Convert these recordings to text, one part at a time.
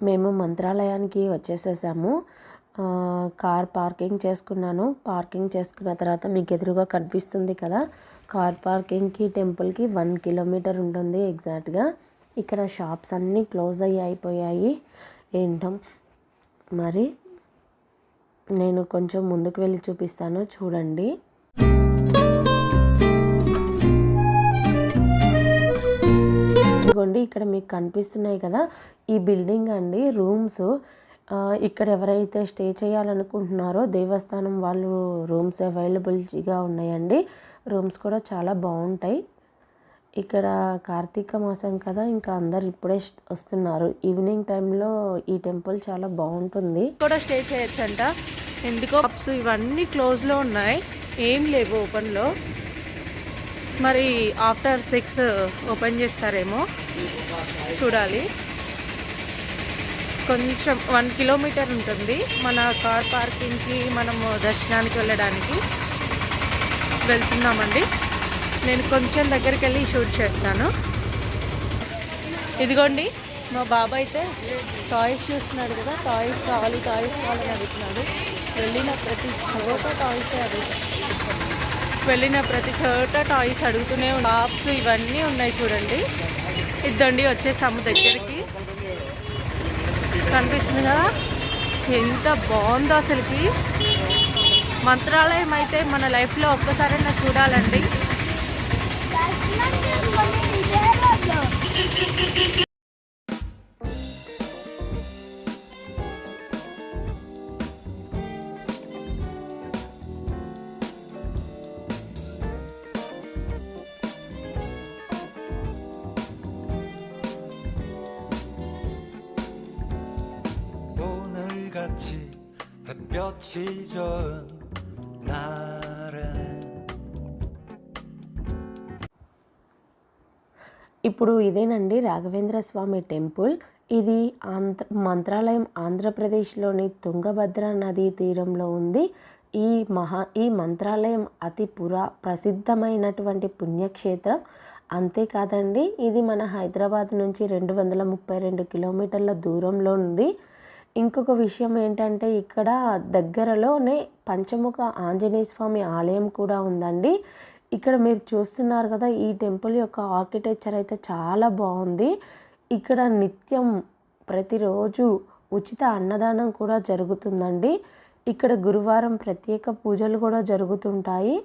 మేము మంత్రాలయానికి వచ్చేసేసాము. కార్ పార్కింగ్ చేసుకున్నాను. పార్కింగ్ చేసుకున్న తర్వాత మీకు ఎదురుగా కనిపిస్తుంది కదా కార్ పార్కింగ్కి టెంపుల్కి వన్ కిలోమీటర్ ఉంటుంది ఎగ్జాక్ట్గా. ఇక్కడ షాప్స్ అన్నీ క్లోజ్ అయ్యి అయిపోయాయి. ఏంటో మరి నేను కొంచెం ముందుకు వెళ్ళి చూపిస్తాను. చూడండి. ఇదిగోండి ఇక్కడ మీకు కనిపిస్తున్నాయి కదా ఈ బిల్డింగ్ అండి రూమ్స్. ఇక్కడ ఎవరైతే స్టే చేయాలనుకుంటున్నారో దేవస్థానం వాళ్ళు రూమ్స్ అవైలబిలిటీగా ఉన్నాయండి. రూమ్స్ కూడా చాలా బాగుంటాయి. ఇక్కడ కార్తీక మాసం కదా ఇంకా అందరు ఇప్పుడే వస్తున్నారు. ఈవినింగ్ టైంలో ఈ టెంపుల్ చాలా బాగుంటుంది. కూడా స్టే చేయొచ్చంట. ఎందుకో ఇవన్నీ క్లోజ్లో ఉన్నాయి. ఏం లేవు ఓపెన్లో. మరి ఆఫ్టర్ సిక్స్ ఓపెన్ చేస్తారేమో. చూడాలి. కొంచెం వన్ కిలోమీటర్ ఉంటుంది. మన కార్ పార్కింగ్కి మనము దర్శనానికి వెళ్ళడానికి వెళ్తున్నామండి. నేను కొంచెం దగ్గరికి వెళ్ళి షూట్ చేస్తాను. ఇదిగోండి మా బాబా అయితే టాయ్స్ చూస్తున్నాడు కదా. టాయ్స్ కావాలి టాయ్స్ కావాలని అడుగుతున్నాడు. వెళ్ళిన ప్రతి చోట టాయ్స్ అడుగుతాను వెళ్ళిన ప్రతి చోట టాయ్స్ అడుగుతూనే టాప్స్ ఇవన్నీ ఉన్నాయి చూడండి. ఇద్దండి వచ్చేసాము దగ్గరికి. కనిపిస్తుంది కదా? ఎంత బాగుందో అసలుకి. మంత్రాలయం అయితే మన లైఫ్లో ఒక్కసారైనా చూడాలండి. 볕이 좋은 날은 ఇప్పుడు ఇదేనండి రాఘవేంద్ర స్వామి టెంపుల్ ఇది ఆంధ్ర మంత్రాలయం ఆంధ్రప్రదేశ్లోని తుంగభద్ర నదీ తీరంలో ఉంది ఈ మహా ఈ మంత్రాలయం అతి పురా ప్రసిద్ధమైనటువంటి పుణ్యక్షేత్రం అంతేకాదండి ఇది మన హైదరాబాద్ నుంచి రెండు వందల ముప్పై రెండు కిలోమీటర్ల దూరంలో ఉంది ఇంకొక విషయం ఏంటంటే ఇక్కడ దగ్గరలోనే పంచముఖ ఆంజనేయ స్వామి ఆలయం కూడా ఉందండి. ఇక్కడ మీరు చూస్తున్నారు కదా ఈ టెంపుల్ యొక్క ఆర్కిటెక్చర్ అయితే చాలా బాగుంది. ఇక్కడ నిత్యం ప్రతిరోజు ఉచిత అన్నదానం కూడా జరుగుతుందండి. ఇక్కడ గురువారం ప్రత్యేక పూజలు కూడా జరుగుతుంటాయి.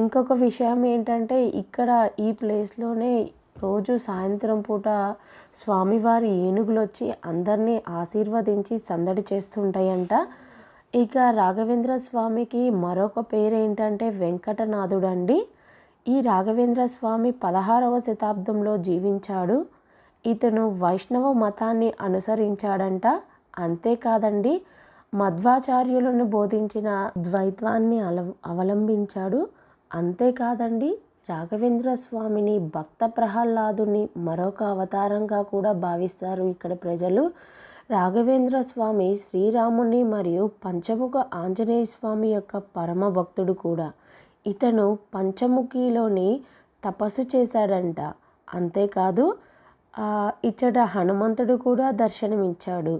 ఇంకొక విషయం ఏంటంటే ఇక్కడ ఈ ప్లేస్లోనే రోజు సాయంత్రం పూట స్వామివారి ఏనుగులు వచ్చి అందరినీ ఆశీర్వదించి సందడి చేస్తుంటాయంట. ఇక రాఘవేంద్ర స్వామికి మరొక పేరు ఏంటంటే వెంకటనాథుడు అండి ఈ రాఘవేంద్ర స్వామి పదహారవ శతాబ్దంలో జీవించాడు. ఇతను వైష్ణవ మతాన్ని అనుసరించాడంట. అంతేకాదండి మధ్వాచార్యులను బోధించిన ద్వైత్వాన్ని అల అవలంబించాడు. అంతేకాదండి రాఘవేంద్ర స్వామిని భక్త ప్రహ్లాదుని మరొక అవతారంగా కూడా భావిస్తారు ఇక్కడ ప్రజలు. రాఘవేంద్ర స్వామి శ్రీరాముని మరియు పంచముఖ ఆంజనేయ స్వామి యొక్క పరమ భక్తుడు కూడా. ఇతను పంచముఖిలోని తపస్సు చేశాడంట. అంతేకాదు ఇచ్చట హనుమంతుడు కూడా దర్శనమిచ్చాడు.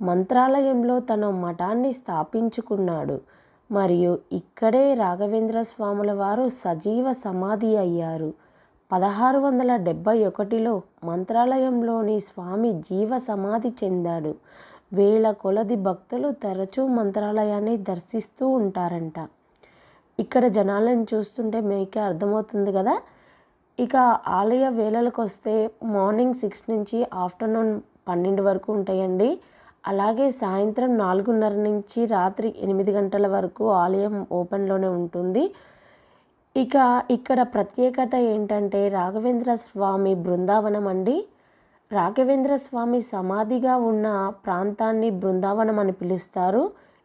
మంత్రాలయంలో తన మఠాన్ని స్థాపించుకున్నాడు. మరియు ఇక్కడే రాఘవేంద్ర స్వాముల వారు సజీవ సమాధి అయ్యారు. పదహారు వందల డెబ్భై ఒకటిలో మంత్రాలయంలోని స్వామి జీవ సమాధి చెందాడు. వేల కొలది భక్తులు తరచూ మంత్రాలయాన్ని దర్శిస్తూ ఉంటారంట. ఇక్కడ జనాలను చూస్తుంటే మీకే అర్థమవుతుంది కదా? ఇక ఆలయ వేళలకు వస్తే మార్నింగ్ సిక్స్ నుంచి ఆఫ్టర్నూన్ పన్నెండు వరకు ఉంటాయండి. అలాగే సాయంత్రం నాలుగున్నర నుంచి రాత్రి ఎనిమిది గంటల వరకు ఆలయం ఓపెన్లోనే ఉంటుంది. ఇక ఇక్కడ ప్రత్యేకత ఏంటంటే రాఘవేంద్ర స్వామి బృందావనం అండి. రాఘవేంద్ర స్వామి సమాధిగా ఉన్న ప్రాంతాన్ని బృందావనం అని పిలుస్తారు.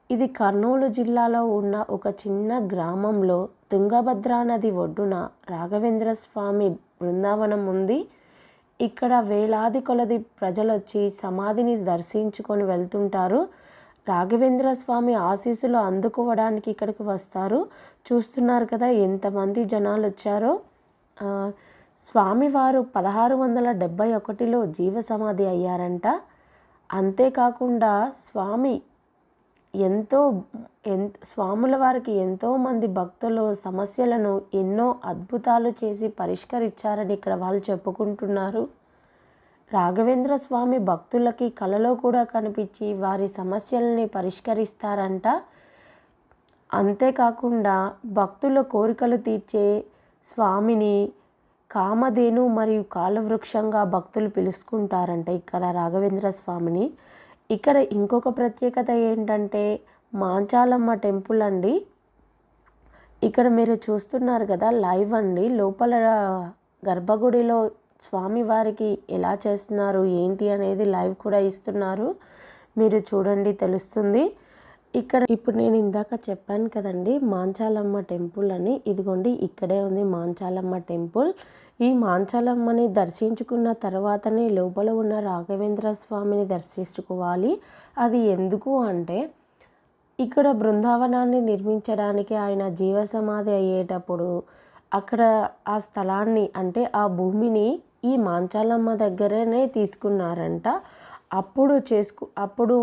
ఇది కర్నూలు జిల్లాలో ఉన్న ఒక చిన్న గ్రామంలో తుంగభద్రా నది ఒడ్డున రాఘవేంద్ర స్వామి బృందావనం ఉంది. ఇక్కడ వేలాది కొలది ప్రజలు వచ్చి సమాధిని దర్శించుకొని వెళ్తుంటారు. రాఘవేంద్ర స్వామి ఆశీస్సులు అందుకోవడానికి ఇక్కడికి వస్తారు. చూస్తున్నారు కదా ఎంతమంది జనాలు వచ్చారో స్వామివారు పదహారు వందల డెబ్భై ఒకటిలో జీవ సమాధి అయ్యారంట. అంతేకాకుండా స్వామి ఎంతో ఎంత స్వాముల వారికి ఎంతోమంది భక్తులు సమస్యలను ఎన్నో అద్భుతాలు చేసి పరిష్కరించారని ఇక్కడ వాళ్ళు చెప్పుకుంటున్నారు. రాఘవేంద్ర స్వామి భక్తులకి కలలో కూడా కనిపించి వారి సమస్యల్ని పరిష్కరిస్తారంట. అంతేకాకుండా భక్తుల కోరికలు తీర్చే స్వామిని కామధేను మరియు కాలవృక్షంగా భక్తులు పిలుచుకుంటారంట ఇక్కడ రాఘవేంద్ర స్వామిని. ఇక్కడ ఇంకొక ప్రత్యేకత ఏంటంటే మాంచాలమ్మ టెంపుల్ అండి. ఇక్కడ మీరు చూస్తున్నారు కదా లైవ్ అండి. లోపల గర్భగుడిలో స్వామివారికి ఎలా చేస్తున్నారు ఏంటి అనేది లైవ్ కూడా ఇస్తున్నారు. మీరు చూడండి తెలుస్తుంది. ఇక్కడ ఇప్పుడు నేను ఇందాక చెప్పాను కదండి మాంచాలమ్మ టెంపుల్ అని. ఇదిగోండి ఇక్కడే ఉంది మాంచాలమ్మ టెంపుల్. ఈ మాంచాలమ్మని దర్శించుకున్న తర్వాతనే లోపల ఉన్న రాఘవేంద్ర స్వామిని దర్శించుకోవాలి. అది ఎందుకు అంటే ఇక్కడ బృందావనాన్ని నిర్మించడానికి ఆయన జీవ సమాధి అయ్యేటప్పుడు అక్కడ ఆ స్థలాన్ని అంటే ఆ భూమిని ఈ మాంచాలమ్మ దగ్గరనే తీసుకున్నారంట. అప్పుడు చేసుకు అప్పుడు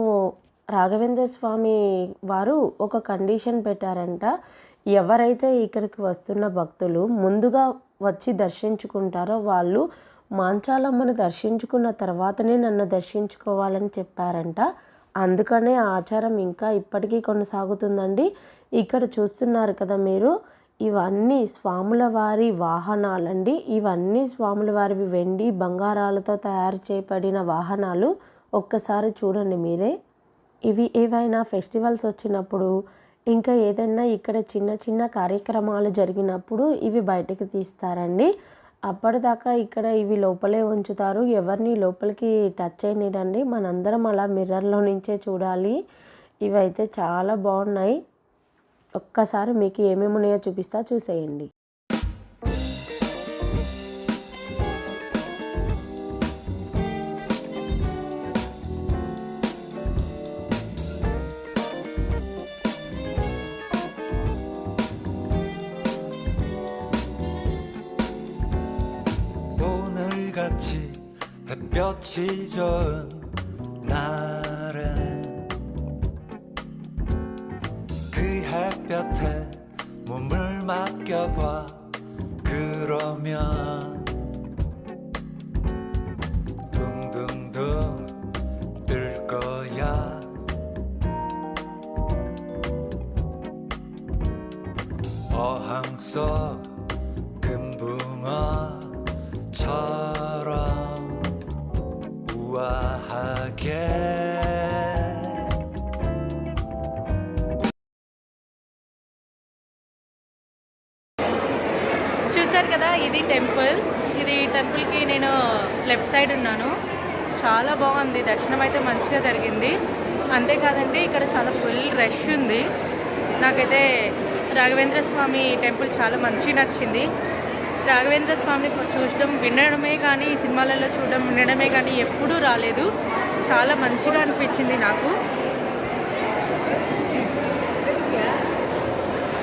రాఘవేంద్ర స్వామి వారు ఒక కండిషన్ పెట్టారంట. ఎవరైతే ఇక్కడికి వస్తున్న భక్తులు ముందుగా వచ్చి దర్శించుకుంటారో వాళ్ళు మాంచాలమ్మను దర్శించుకున్న తర్వాతనే నన్ను దర్శించుకోవాలని చెప్పారంట. అందుకనే ఆచారం ఇంకా ఇప్పటికీ కొనసాగుతుందండి. ఇక్కడ చూస్తున్నారు కదా మీరు ఇవన్నీ స్వాముల వారి వాహనాలండి. ఇవన్నీ స్వాముల వారివి వెండి బంగారాలతో తయారు చేయబడిన వాహనాలు. ఒక్కసారి చూడండి మీరే. ఇవి ఏవైనా ఫెస్టివల్స్ వచ్చినప్పుడు ఇంకా ఏదైనా ఇక్కడ చిన్న చిన్న కార్యక్రమాలు జరిగినప్పుడు ఇవి బయటకు తీస్తారండి. అప్పటిదాకా ఇక్కడ ఇవి లోపలే ఉంచుతారు. ఎవరిని లోపలికి టచ్ చేయనిరండి మనందరం అలా మిర్రర్లో నుంచే చూడాలి. ఇవైతే చాలా బాగున్నాయి. ఒక్కసారి మీకు ఏమేమి ఉన్నాయో చూపిస్తా చూసేయండి. 햇볕이 좋은 날엔 그 햇볕에 몸을 맡겨봐. 그러면 둥둥둥 뜰 거야. 어항 속 금붕어처럼 టెంపుల్కి నేను లెఫ్ట్ సైడ్ ఉన్నాను. చాలా బాగుంది. దర్శనం అయితే మంచిగా జరిగింది. అంతేకాదండి ఇక్కడ చాలా ఫుల్ రష్ ఉంది. నాకైతే రాఘవేంద్ర స్వామి టెంపుల్ చాలా మంచి నచ్చింది. రాఘవేంద్ర స్వామిని చూడడం వినడమే కానీ ఈ సినిమాలలో చూడడం వినడమే కానీ ఎప్పుడూ రాలేదు. చాలా మంచిగా అనిపించింది నాకు.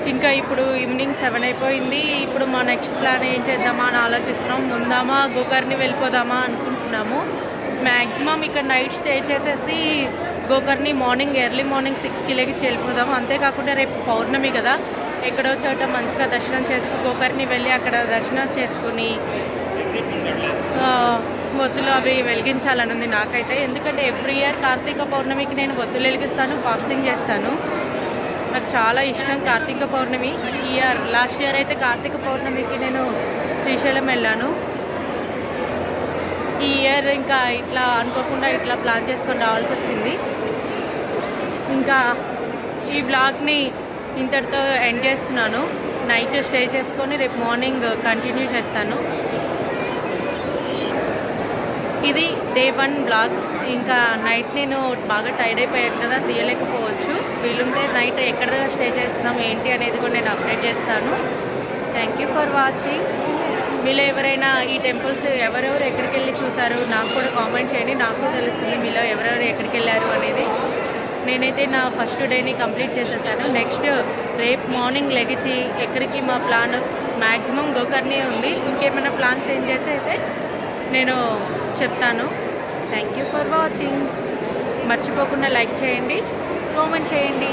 ఇంకా ఇప్పుడు ఈవినింగ్ సెవెన్ అయిపోయింది. ఇప్పుడు మా నెక్స్ట్ ప్లాన్ ఏం చేద్దామా అని ఆలోచిస్తున్నాం. ముందామా గోకర్ని వెళ్ళిపోదామా అనుకుంటున్నాము. మ్యాక్సిమం ఇక్కడ నైట్ స్టే చేసేసి గోకర్ని మార్నింగ్ ఎర్లీ మార్నింగ్ సిక్స్కి లేచి వెళ్ళిపోదాము. అంతేకాకుండా రేపు పౌర్ణమి కదా. ఎక్కడో చోట మంచిగా దర్శనం చేసుకుని గోకర్ని వెళ్ళి అక్కడ దర్శనం చేసుకుని ఆ, ఒత్తులు అవి వెలిగించాలని ఉంది నాకైతే. ఎందుకంటే ఎవ్రీ ఇయర్ కార్తీక పౌర్ణమికి నేను ఒత్తులు వెలిగిస్తాను ఫాస్టింగ్ చేస్తాను. నాకు చాలా ఇష్టం కార్తీక పౌర్ణమి. ఈ ఇయర్ లాస్ట్ ఇయర్ అయితే కార్తీక పౌర్ణమికి నేను శ్రీశైలం వెళ్ళాను. ఈ ఇయర్ ఇంకా ఇట్లా అనుకోకుండా ఇట్లా ప్లాన్ చేసుకొని రావాల్సి వచ్చింది. ఇంకా ఈ బ్లాగ్ని ఇంతటితో ఎండ్ చేస్తున్నాను. నైట్ స్టే చేసుకొని రేపు మార్నింగ్ కంటిన్యూ చేస్తాను. ఇది డే వన్ బ్లాగ్ ఇంకా నైట్ నేను బాగా టైర్డ్ అయిపోయాను కదా తీయలేకపోవచ్చు. వీలుంటే నైట్ ఎక్కడ స్టే చేస్తున్నాం ఏంటి అనేది కూడా నేను అప్డేట్ చేస్తాను. థ్యాంక్ యూ ఫర్ వాచింగ్ మీలో ఎవరైనా ఈ టెంపుల్స్ ఎవరెవరు ఎక్కడికి వెళ్ళి చూసారు నాకు కూడా కామెంట్ చేయండి. నాకు తెలుస్తుంది మీలో ఎవరెవరు ఎక్కడికి వెళ్ళారు అనేది. నేనైతే నా ఫస్ట్ డేని కంప్లీట్ చేసేసాను. నెక్స్ట్ రేపు మార్నింగ్ లెగిచి ఎక్కడికి మా ప్లాన్ మ్యాక్సిమం గోకర్ణి ఉంది. ఇంకేమైనా ప్లాన్ చేంజ్ చేసి అయితే నేను చెప్తాను. థ్యాంక్ యూ ఫర్ వాచింగ్ మర్చిపోకుండా లైక్ చేయండి కామెంట్ చేయండి.